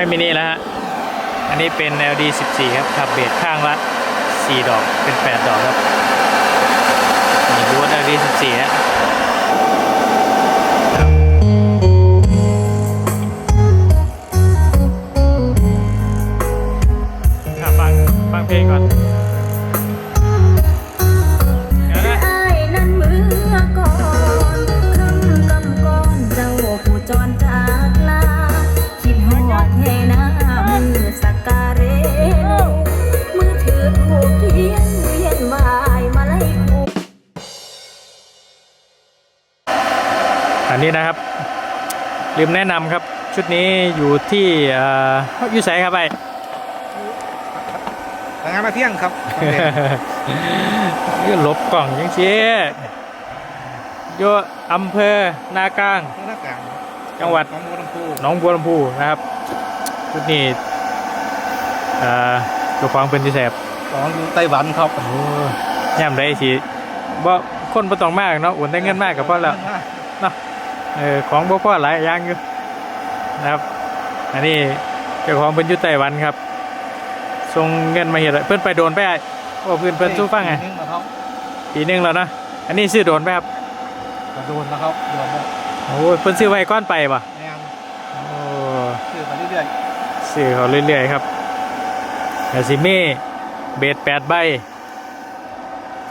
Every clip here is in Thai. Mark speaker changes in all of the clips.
Speaker 1: ไม่มินิแล้วฮะ อันนี้เป็น LD 14 ครับขับเบสข้างละ 4 ดอกเป็น 8 ดอกครับมีบูท LD 14ฮะ อันนี้
Speaker 2: นะค
Speaker 1: รับ ลืมแนะนำครับ ชุดนี้อยู่ที่เอ่ออยู่ไสครับไอ้
Speaker 3: ทางานมาเที่ยงครับ
Speaker 1: ยืลบกล่องยังเชี่ยอยู่อำเภอนากลาง
Speaker 3: หน้ากลาง
Speaker 1: จังหวัด
Speaker 3: น้องบัวลำพู
Speaker 1: หนองบัวลำพูนะครับ ชุดนี้เอ่อตัวควางเป็นที่แสบ
Speaker 3: ของอยู่ไต้หวันครับ
Speaker 1: โอ้ย่ำได้สิบ่คนบ่ต้องมากเนาะอุ่นได้เงินมากกับพ่อแล้วเนาะ เออของบ่พ่อหลายอย่างอยู่นะครับ อันนี้เจ้าของเป็นอยู่ไต้หวันครับส่งเงินมาเฮ็ดเพิ่นไปโดนไปไอ้โอ้เพิ่นเพิ่นสู้ฟังไง
Speaker 3: นึงนะครับ
Speaker 1: ปีหนึงแล้วนะอันนี้ซื้อโดนไปครับ
Speaker 3: กระโดนนะครับโดนแล้ว
Speaker 1: โอ้ยเพิ่นซื้อไว้ก้อนไปป่ะ
Speaker 3: แนง
Speaker 1: โอ้
Speaker 3: ชื่อมาเรื่อย
Speaker 1: ซื้อเขาเรื่อยๆครับแอซิเม่เบสแปดใบ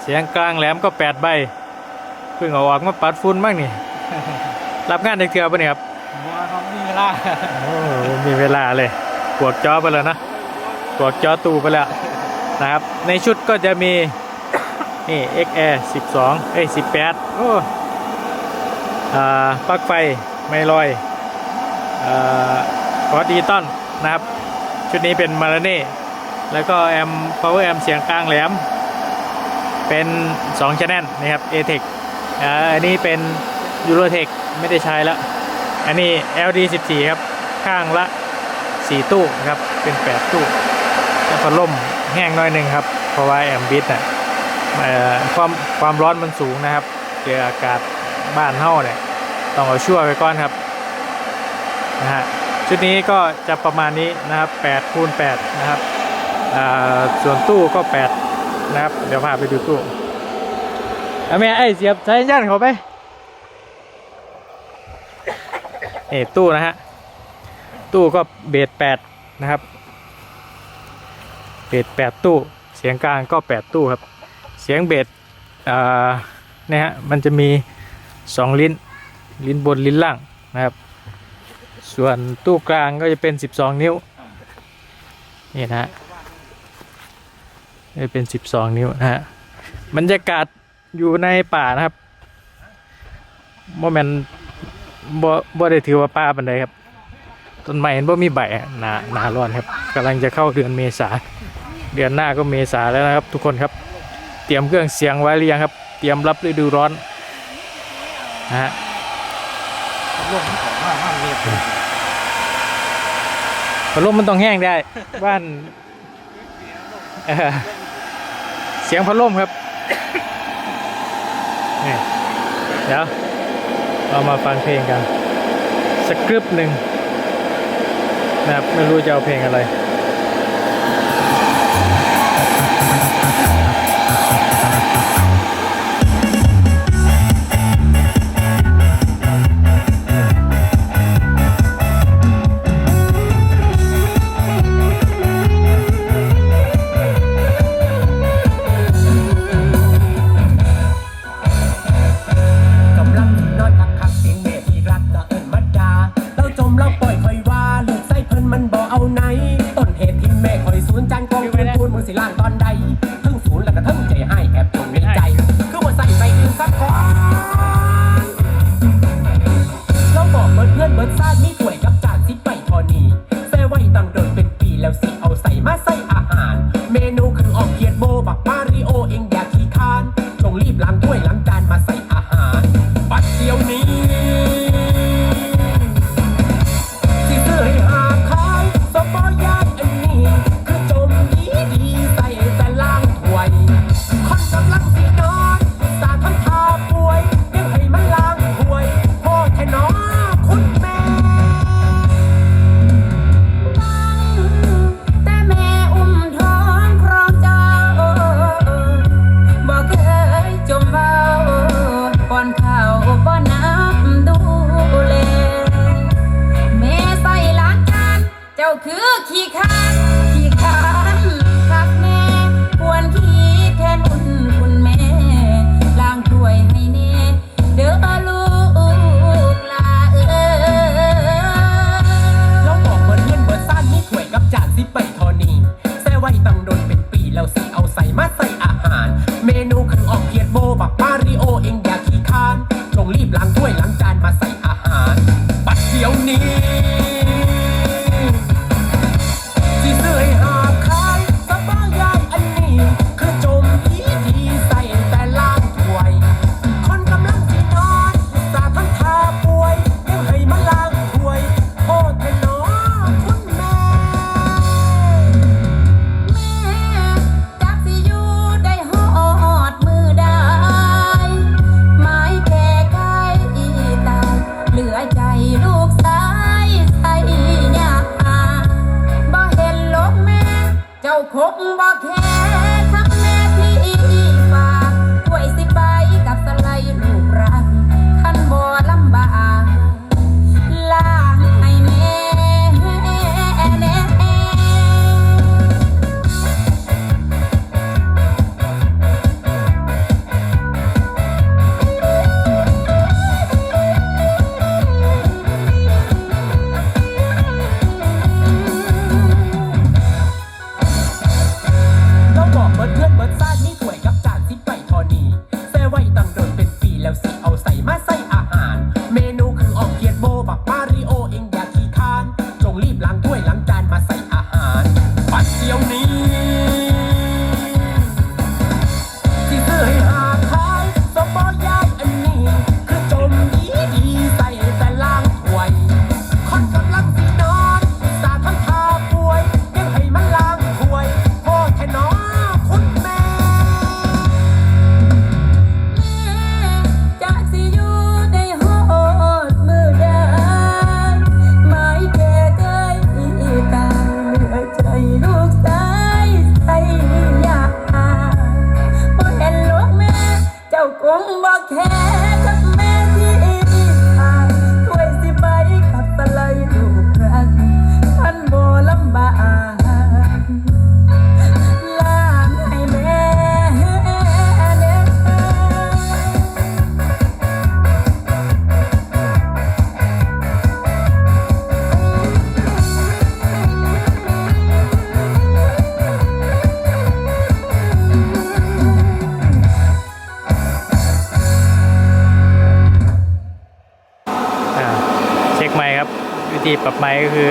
Speaker 1: เสียงกลางแหลมก็แปดใบเพิ่งเอาออกมาปัดฝุ่นบ้างนี่ รับงานในเทือปะเนี่ยครับ
Speaker 3: ๆบัวครับนี่เวลา
Speaker 1: โอ้มีเวลาเลยปวกจอไปแล้วนะปวกจอตูไปแล้วนะครับ ในชุดก็จะมี นี่ XR 12 เอ้ย 18 โอ้อ่าปลั๊กไฟ ไม่ลอยอ่าคอร์ดอีตอนนะครับ ชุดนี้เป็นมาราเน่ แล้วก็แอม power amp เสียงกลางแหลม เป็น2 channel นะครับ ATEC อ่าอันนี้เป็น Eurotech ไม่ได้ใช้แล้ว อันนี้ LD 14 ครับ ข้างละ 4 ตู้นะครับ เป็น 8 ตู้แล้วพัดลมแห้งน้อยหนึ่งครับ เพราะว่าแอมบิดน่ะความความร้อนมันสูงนะครับ เจออากาศบ้านเฮ้าเนี่ย ต้องเอาชั่วไปก่อนครับ นะฮะ ชุดนี้ก็จะประมาณนี้นะครับ8คูณ8นะครับอ่าส่วนตู้ก็ 8 นะครับ เดี๋ยวพาไปดูตู้เอาแม่ไอ้เสียบใช้ยันเขาไป นี่ตู้นะฮะ ตู้ก็เบสแปดนะครับ เบสแปดตู้ เสียงกลางก็แปดตู้ครับ เสียงเบสเนี่ยฮะ มันจะมีสองลิ้น ลิ้นบนลิ้นล่างนะครับ ส่วนตู้กลางก็จะเป็นสิบสองนิ้ว นี่นะฮะจะเป็นสิบสองนิ้วนะฮะบรรยากาศอยู่ในป่านะครับโมเมนต์ บ่บ่ได้ถือว่าป้าปันใดครับ ต้นไม้มันบ่มีใบหนาหนาร้อนครับกำลังจะเข้าเดือนเมษา เดือนหน้าก็เมษาแล้วนะครับ ทุกคนครับ เตรียมเครื่องเสียงไว้หรือยังครับ เตรียมรับฤดูร้อนนะฮะพัดลมมันต้องแห้งได้ บ้านเสียงพัดลมครับ เดี๋ยว เรามาฟังเพลงกันสคริปต์หนึ่งนะครับไม่รู้จะเอาเพลงอะไร
Speaker 4: ดี๋ย
Speaker 1: ไมค์ก็คือ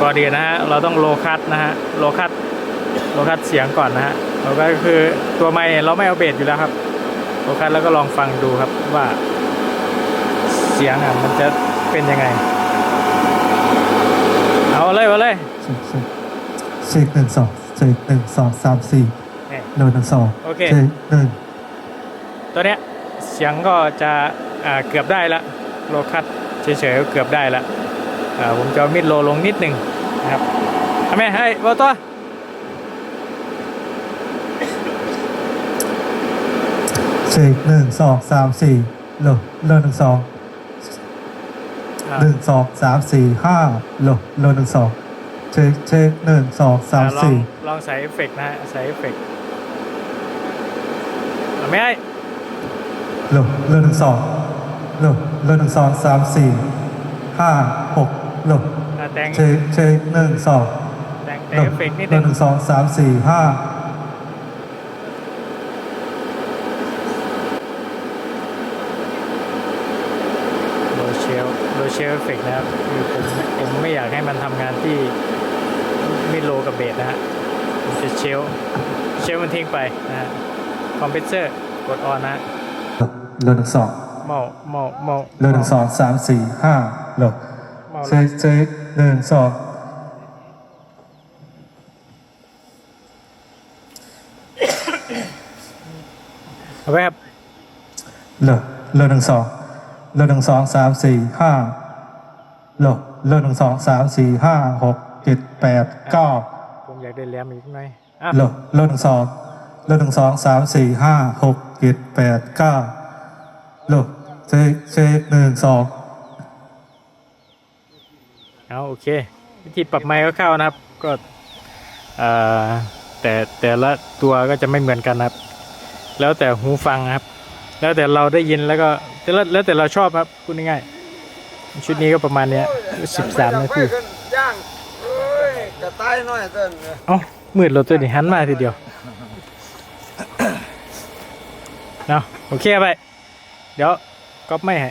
Speaker 1: ก่อนดีนะฮะเราต้องโลคัตนะฮะโลคัตโลคัตเสียงก่อนนะฮะแล้วก็คือตัวไมค์เราไม่เอาเบสอยู่แล้วครับโลคัตแล้วก็ลองฟังดูครับว่าเสียงอะมันจะเป็นยังไง เอาเลยเอาเลย
Speaker 5: สิบสิบสิบหนึ่งสองสิบหนึ่งสองสามสี่
Speaker 1: นี่
Speaker 5: หนึ่งหนึ่งสอง
Speaker 1: โอเค
Speaker 5: สิบหนึ่ง
Speaker 1: ตัวเนี้ยเสียงก็จะอ่าเกือบได้ละโลคัตเฉยๆก็เกือบได้ละอ่า ผมจะเอามิดโลลงนิดหนึ่งนะครับทำไมให้บอตัว
Speaker 5: สิบหนึ่งสองสามสี่โลโลหนึ่งสอง
Speaker 1: อ่า
Speaker 5: หนึ่งสองสามสี่ห้าโลโลหนึ่งสองเช็คเช็คหนึ่งสองสาม
Speaker 1: อ่ลอง
Speaker 5: สี่
Speaker 1: ลองใส่เอฟเฟกต์นะฮะ ใส่เอฟเฟกต์เอาไม่ให้
Speaker 5: โลโลหนึ่งสองโลโลหนึ่งสองสามสี่ห้า หกโล
Speaker 1: อ่าแต่ง
Speaker 5: เช็คเช็คหนึ่งสอง
Speaker 1: แต่งแต่
Speaker 5: โล
Speaker 1: งเอฟเฟกต์นิด
Speaker 5: โล
Speaker 1: นึง
Speaker 5: หนึ่งสองสามสี่ห้า
Speaker 1: โลเชลโลเชลเอฟเฟกต์นะครับคือผมผมไม่อยากให้มันทำงานที่มิดโลกับเบสนะฮะผมจะเชลเชลมันทิ้งไปนะฮะคอมเพรสเซอร์กดออนนะฮะ
Speaker 5: โลหนึ่งสอง
Speaker 1: เมาเมาเมา
Speaker 5: โลหนึ่งสองสามสี่ห้าโล
Speaker 1: เมา
Speaker 5: เช็คเช็คหนึ่งสอง
Speaker 1: เอาไว้ครับ
Speaker 5: โลโลหนึ่งสองโลหนึ่งสองสามสี่ห้าโลโลหนึ่งสองสามสี่ห้าหกเจ็ดแปดเก้า
Speaker 1: ผมอยากได้แรมอีกหน่อยอะ
Speaker 5: โลโลหนึ่งสองโลหนึ่งสองสามสี่ห้าหกเจ็ดแปดเก้าโลเช็คเช็คหนึ่งสอง
Speaker 1: เอาโอเค วิธีปรับไมค์คร่าวๆนะครับ ก็เอ่อแต่แต่ละตัวก็จะไม่เหมือนกันนะครับ แล้วแต่หูฟังนะครับ แล้วแต่เราได้ยินแล้วก็แล้วแล้วแต่เราชอบครับพูดง่ายๆชุดนี้ก็ประมาณเนี้ยสิบสามนาที
Speaker 6: ย่างเอ้ยจะตายหน่อยเต้น
Speaker 1: เอ้ามืดเราตัวนี้หันมาทีเดียวเนาะโอเคไป เดี๋ยวก๊อปไม่ให้